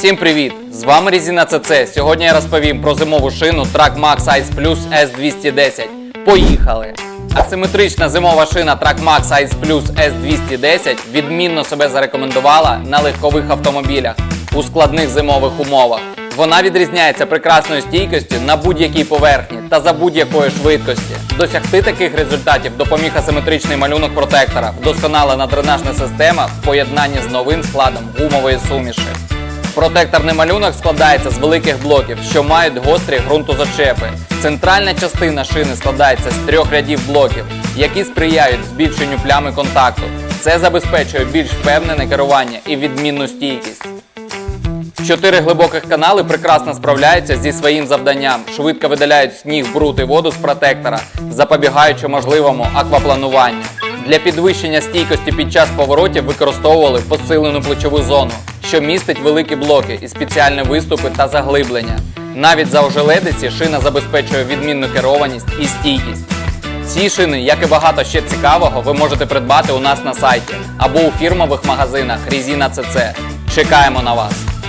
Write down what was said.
Всім привіт! З вами Резина ЦЦ. Сьогодні я розповім про зимову шину Track Max Ice Plus S210. Поїхали! Асиметрична зимова шина Track Max Ice Plus S210 відмінно себе зарекомендувала на легкових автомобілях у складних зимових умовах. Вона відрізняється прекрасною стійкістю на будь-якій поверхні та за будь-якої швидкості. Досягти таких результатів допоміг асиметричний малюнок протектора, вдосконалена дренажна система в поєднанні з новим складом гумової суміші. Протекторний малюнок складається з великих блоків, що мають гострі ґрунтозачепи. Центральна частина шини складається з трьох рядів блоків, які сприяють збільшенню плями контакту. Це забезпечує більш впевнене керування і відмінну стійкість. Чотири глибоких канали прекрасно справляються зі своїм завданням, швидко видаляють сніг, бруд і воду з протектора, запобігаючи можливому акваплануванню. Для підвищення стійкості під час поворотів використовували посилену плечову зону, що містить великі блоки і спеціальні виступи та заглиблення. Навіть за ожеледиці шина забезпечує відмінну керованість і стійкість. Ці шини, як і багато ще цікавого, ви можете придбати у нас на сайті або у фірмових магазинах Різіна ЦЦ. Чекаємо на вас!